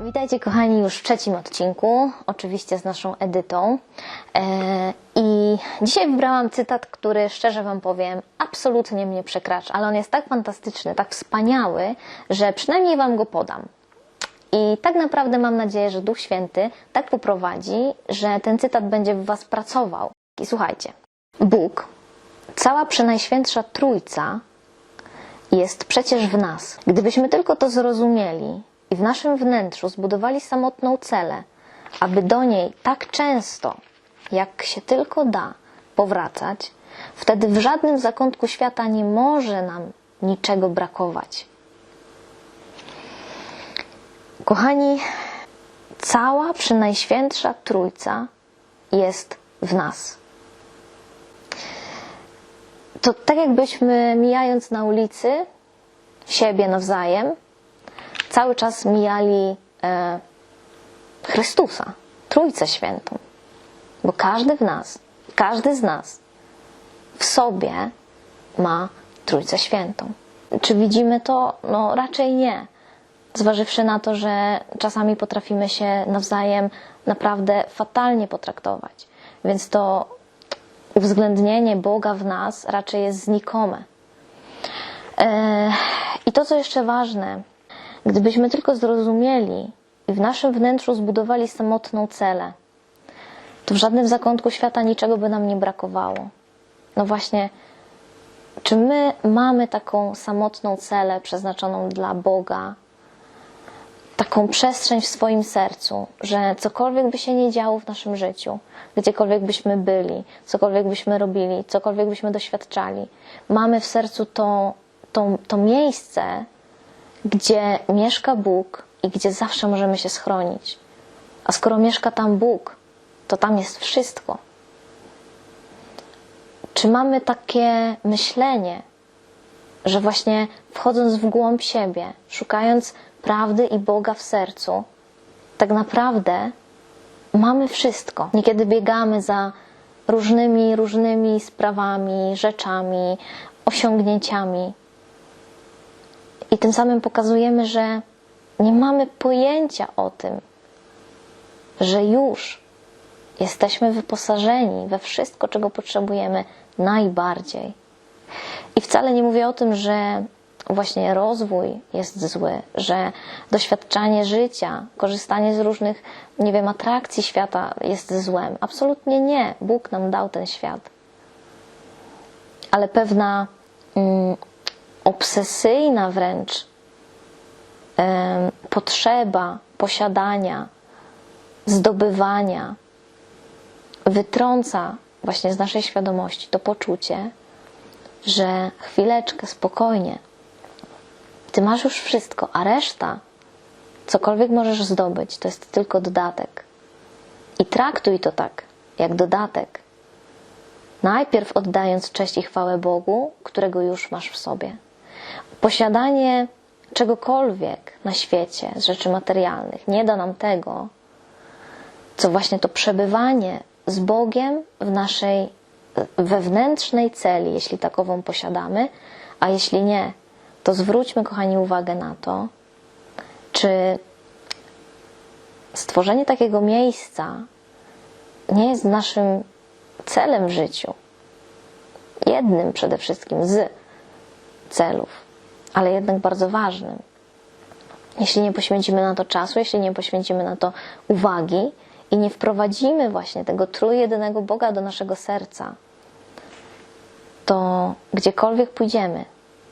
Witajcie kochani już w trzecim odcinku, oczywiście z naszą Edytą. E, I dzisiaj wybrałam cytat, który szczerze Wam powiem, absolutnie mnie przekracza, ale on jest tak fantastyczny, tak wspaniały, że przynajmniej Wam go podam. I tak naprawdę mam nadzieję, że Duch Święty tak poprowadzi, że ten cytat będzie w Was pracował. I słuchajcie, Bóg, cała Przenajświętsza Trójca jest przecież w nas. Gdybyśmy tylko to zrozumieli i w naszym wnętrzu zbudowali samotną celę, aby do niej tak często, jak się tylko da, powracać, wtedy w żadnym zakątku świata nie może nam niczego brakować. Kochani, cała Przenajświętsza Trójca jest w nas. To tak jakbyśmy mijając na ulicy siebie nawzajem, cały czas mijali e, Chrystusa, Trójcę Świętą. Bo każdy w nas, każdy z nas w sobie ma Trójcę Świętą. Czy widzimy to? No raczej nie. Zważywszy na to, że czasami potrafimy się nawzajem naprawdę fatalnie potraktować. Więc to uwzględnienie Boga w nas raczej jest znikome. E, I to, co jeszcze ważne, gdybyśmy tylko zrozumieli i w naszym wnętrzu zbudowali samotną celę, to w żadnym zakątku świata niczego by nam nie brakowało. No właśnie, czy my mamy taką samotną celę przeznaczoną dla Boga, taką przestrzeń w swoim sercu, że cokolwiek by się nie działo w naszym życiu, gdziekolwiek byśmy byli, cokolwiek byśmy robili, cokolwiek byśmy doświadczali, mamy w sercu to, to, to miejsce, gdzie mieszka Bóg i gdzie zawsze możemy się schronić. A skoro mieszka tam Bóg, to tam jest wszystko. Czy mamy takie myślenie, że właśnie wchodząc w głąb siebie, szukając prawdy i Boga w sercu, tak naprawdę mamy wszystko. Niekiedy biegamy za różnymi, różnymi sprawami, rzeczami, osiągnięciami. I tym samym pokazujemy, że nie mamy pojęcia o tym, że już jesteśmy wyposażeni we wszystko, czego potrzebujemy najbardziej. I wcale nie mówię o tym, że właśnie rozwój jest zły, że doświadczanie życia, korzystanie z różnych, nie wiem, atrakcji świata jest złem. Absolutnie nie. Bóg nam dał ten świat. Ale pewna mm, obsesyjna wręcz potrzeba posiadania, zdobywania wytrąca właśnie z naszej świadomości to poczucie, że chwileczkę, spokojnie, ty masz już wszystko, a reszta, cokolwiek możesz zdobyć, to jest tylko dodatek. I traktuj to tak, jak dodatek. Najpierw oddając cześć i chwałę Bogu, którego już masz w sobie. Posiadanie czegokolwiek na świecie z rzeczy materialnych nie da nam tego, co właśnie to przebywanie z Bogiem w naszej wewnętrznej celi, jeśli takową posiadamy, a jeśli nie, to zwróćmy, kochani, uwagę na to, czy stworzenie takiego miejsca nie jest naszym celem w życiu. Jednym przede wszystkim z celów, ale jednak bardzo ważnym. Jeśli nie poświęcimy na to czasu, jeśli nie poświęcimy na to uwagi i nie wprowadzimy właśnie tego trójjedynego Boga do naszego serca, to gdziekolwiek pójdziemy,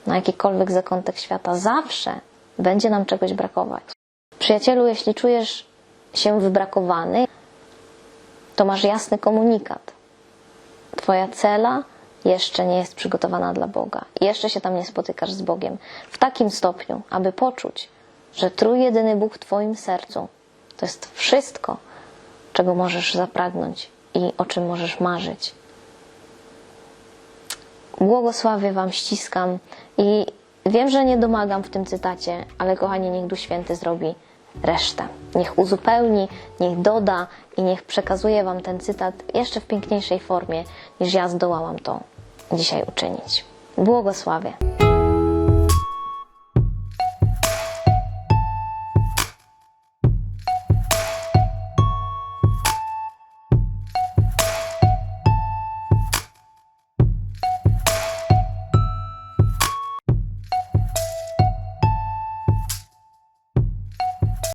na jakikolwiek zakątek świata, zawsze będzie nam czegoś brakować. Przyjacielu, jeśli czujesz się wybrakowany, to masz jasny komunikat. Twoja cela jeszcze nie jest przygotowana dla Boga. Jeszcze się tam nie spotykasz z Bogiem w takim stopniu, aby poczuć, że trójjedyny Bóg w Twoim sercu to jest wszystko, czego możesz zapragnąć i o czym możesz marzyć. Błogosławię Wam, ściskam i wiem, że nie domagam w tym cytacie, ale kochani, niech Duch Święty zrobi resztę. Niech uzupełni, niech doda i niech przekazuje Wam ten cytat jeszcze w piękniejszej formie, niż ja zdołałam to dzisiaj uczynić. Błogosławię.